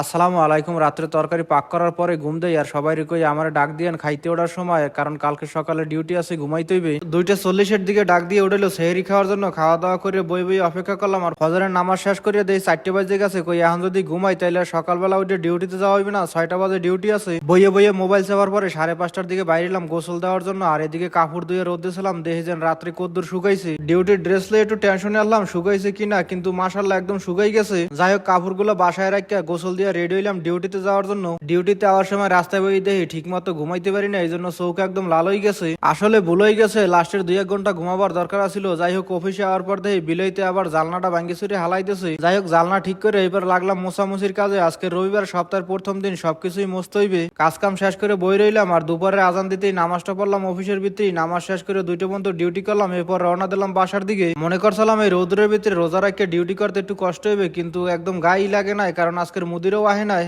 আসসালামু আলাইকুম, রাত্রে তরকারি পাক করার পরে ঘুম দেয় আর সবাই কই আমার ডাক দিয়েন, খাইতে ওঠার সময়, কারণ কালকে সকালে ডিউটি আছে ঘুমাইতে হইবে। দুইটা চল্লিশের দিকে ডাক দিয়ে উঠল, সেহেরি খাওয়ার জন্য খাওয়া দাওয়া করে বই বই অপেক্ষা করলাম আর ফজরের নামাজ শেষ করিয়ে দেই, চারটে বাজে গেছে, কই এখন যদি ঘুমাই তাইলে সকালবেলা উঠে ডিউটিতে যাওয়া হইবে না, ছয়টা বাজে ডিউটি আছে। বইয়ে বইয়ে মোবাইল চাপার পরে সাড়ে পাঁচটার দিকে বাইরে এলাম, গোসল দেওয়ার জন্য, আর এদিকে কাপড় ধুয়ে রোদ দিয়েছিলাম দেখে যেন রাত্রে কদ্দুর শুকাইছে। ডিউটির ড্রেস লয়ে একটু টেনশনে আনলাম, শুকাইছে কিনা, কিন্তু মাসাল্লাহ একদম শুকাই গেছে। যাই হোক, কাপড়গুলো বাসায় রাখিয়া গোসল দিয়ে রেডি হইলাম ডিউটিতে যাওয়ার জন্য। ডিউটিতে যাওয়ার সময় রাস্তায় বই দেখি ঠিক মতো ঘুমাইতে পারি না এই জন্য চৌক একদম লাল হয়ে গেছে। আসলে ভুল হয়ে গেছে লাস্টের দুই এক ঘণ্টা ঘুমাবার দরকার ছিল যাই হোক অফিসে যাওয়ার পর দেখি বিলইতে আবার জালনাটা ভাঙ্গি চুরি হালাইতেছে। যাই হোক, জালনা ঠিক করে এবার লাগলাম মোছামুছির কাজে। আজকে রবিবার, সপ্তাহের প্রথম দিন সবকিছুই মুছতে হইবে। কাজ কাম শেষ করে বই রইলাম, আর দুপুরে আজান দিতেই নামাজটা পড়লাম অফিসের ভিতরেই। নামাজ শেষ করে দুইটা পর্যন্ত ডিউটি করলাম, এরপর রওনা দিলাম বাসার দিকে। মনে করছিলাম এই রৌদ্রের ভিতরে রোজা রাখকে ডিউটি করতে একটু কষ্ট হইবে, কিন্তু একদম গায়ে লাগে নাই, কারণ আজকের ด้วยว่าให้หน่อย